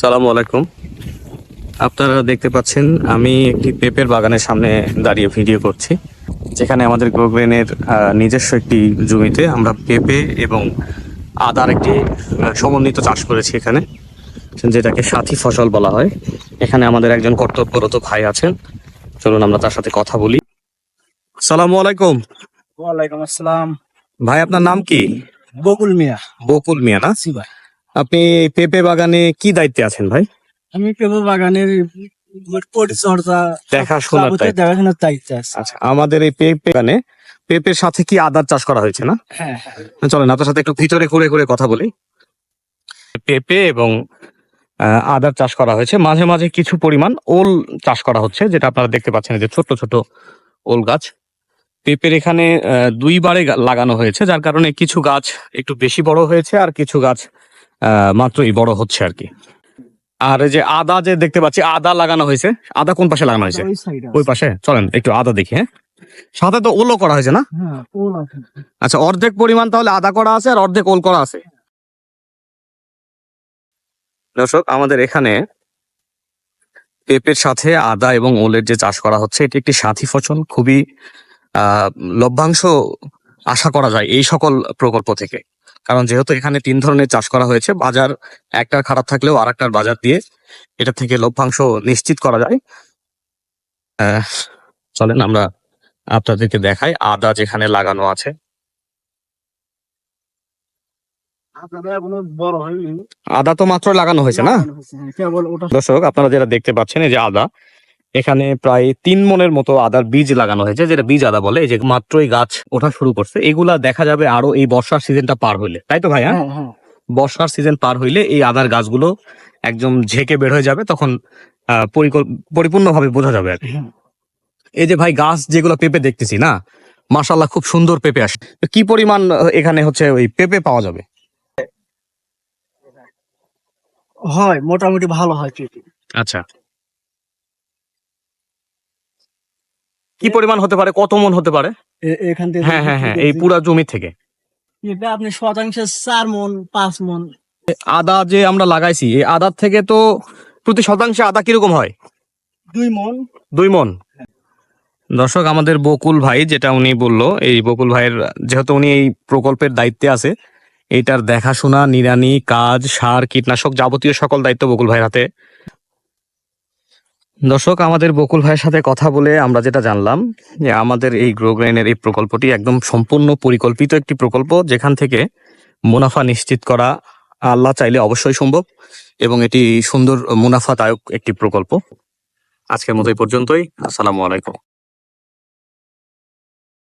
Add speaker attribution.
Speaker 1: সালামু আলাইকুম। আপনারা দেখতে পাচ্ছেন আমি একটি পেঁপের বাগানের সামনে দাঁড়িয়ে ভিডিও করছি যেখানে আমাদের গ্রোগ্রেনের নিজস্ব একটি জমিতে আমরা পেঁপে এবং আদার একটি সমন্বিত চাষ করেছি এখানে যেটাকে সাথী ফসল বলা হয়। এখানে আমাদের একজন কর্তব্যরত ভাই আছেন। চলুন আমরা তার সাথে কথা বলি। সালামু আলাইকুম।
Speaker 2: ওয়ালাইকুম আসসালাম।
Speaker 1: ভাই আপনার নাম কি?
Speaker 2: বকুল মিয়া।
Speaker 1: বকুল মিয়া না?
Speaker 2: জি ভাই।
Speaker 1: আপনি পেঁপে বাগানে কি দায়িত্বে আছেন ভাই?
Speaker 2: আমি পেঁপে বাগানের পরিচর্যা
Speaker 1: দেখাশোনার
Speaker 2: দেখাশোনার দায়িত্ব আছে।
Speaker 1: আচ্ছা আমাদের এই পেঁপে বাগানে পেঁপের সাথে কি আদার চাষ করা হয়েছে না?
Speaker 2: হ্যাঁ হ্যাঁ।
Speaker 1: চলেন আপনার সাথে একটু ভিতরে ঘুরে ঘুরে কথা বলি। পেঁপে এবং আদার চাষ করা হয়েছে। মাঝে মাঝে কিছু পরিমাণ ওল চাষ করা হচ্ছে যেটা আপনারা দেখতে পাচ্ছেন যে ছোট ছোট ওল গাছ। পেঁপের এখানে দুইবারে লাগানো হয়েছে যার কারণে কিছু গাছ একটু বেশি বড় হয়েছে আর কিছু গাছ মাত্রই বড় হচ্ছে আর কি। আর এই যে আদা যে দেখতে পাচ্ছি আদা লাগানো হয়েছে। আদা কোন পাশে লাগানো হয়েছে?
Speaker 2: ওই
Speaker 1: পাশে? চলেন একটু আদা দেখি হ্যাঁ। সাথে তো ওলও করা হয়েছে না?
Speaker 2: হ্যাঁ
Speaker 1: আচ্ছা অর্ধেক পরিমাণ তাহলে আদা করা আছে আর অর্ধেক ওল করা আছে। দর্শক আমাদের এখানে পেঁপের সাথে আদা এবং ওলের যে চাষ করা হচ্ছে এটি একটি সাথী ফসল। খুবই আহ লভ্যাংশ আশা করা যায় এই সকল প্রকল্প থেকে। কারণ যেহেতু এখানে তিন ধরনের চাষ করা হয়েছে বাজার একটা খারাপ থাকলেও আর একটার বাজার দিয়ে এটা থেকে লভ্যাংশ নিশ্চিত করা যায়। চলেন আমরা আপনাদেরকে দেখাই আদা যেখানে লাগানো আছে। আদা তো মাত্র লাগানো হয়েছে না?
Speaker 2: হ্যাঁ,
Speaker 1: দর্শক আপনারা যেটা দেখতে পাচ্ছেন এই যে আদা এখানে প্রায় তিন মনের মতো আদার বীজ লাগানো হয়েছে যেটা বীজ আদা বলে এই যে মাত্রই গাছ ওঠা শুরু করছে। এগুলা দেখা যাবে আরও এই বর্ষার সিজনটা পার হইলে। তাই তো ভাই হ্যাঁ?
Speaker 2: হ্যাঁ হ্যাঁ।
Speaker 1: বর্ষার সিজন পার হইলে এই আদার গাছগুলো একদম ঝেঁকে বের হয়ে যাবে তখন আহ, পরিকল- পরিপূর্ণভাবে বোঝা যাবে আর। এই যে ভাই গাছ যেগুলো পেঁপে দেখতেছি না? মাশাল্লাহ খুব সুন্দর পেঁপে আসে। কি পরিমাণ এখানে হচ্ছে ওই পেঁপে পাওয়া যাবে?
Speaker 2: হয় মোটামুটি ভালো হয় পেঁপে।
Speaker 1: আচ্ছা। কি পরিমাণ হতে পারে? কত মন হতে পারে?
Speaker 2: এখান থেকে
Speaker 1: হ্যাঁ হ্যাঁ হ্যাঁ এই পুরা জমি থেকে।
Speaker 2: এটা আপনি শতাংশে চার মন পাঁচ মন।
Speaker 1: আদা যে আমরা লাগাইছি এই আদার থেকে তো প্রতি শতাংশে আদা কীরকম হয়?
Speaker 2: দুই মন।
Speaker 1: দুই মন। দর্শক আমাদের বকুল ভাই যেটা উনি বলল এই বকুল ভাইয়ের যেহেতু উনি এই প্রকল্পের দায়িত্বে আছে এটার দেখাশোনা নিরানি কাজ সার কীটনাশক যাবতীয় সকল দায়িত্ব বকুল ভাইয়ের হাতে। দর্শক, আমাদের বকুল ভাইয়ের সাথে কথা বলে আমরা যেটা জানলাম, যে আমাদের এই গ্রোগ্রাইনের এই প্রকল্পটি একদম সম্পূর্ণ পরিকল্পিত একটি প্রকল্প, যেখান থেকে মুনাফা নিশ্চিত করা আল্লাহ চাইলে অবশ্যই সম্ভব এবং এটি সুন্দর মুনাফাদায়ক একটি প্রকল্প। আজকের মতো এই পর্যন্তই। আসসালামু আলাইকুম।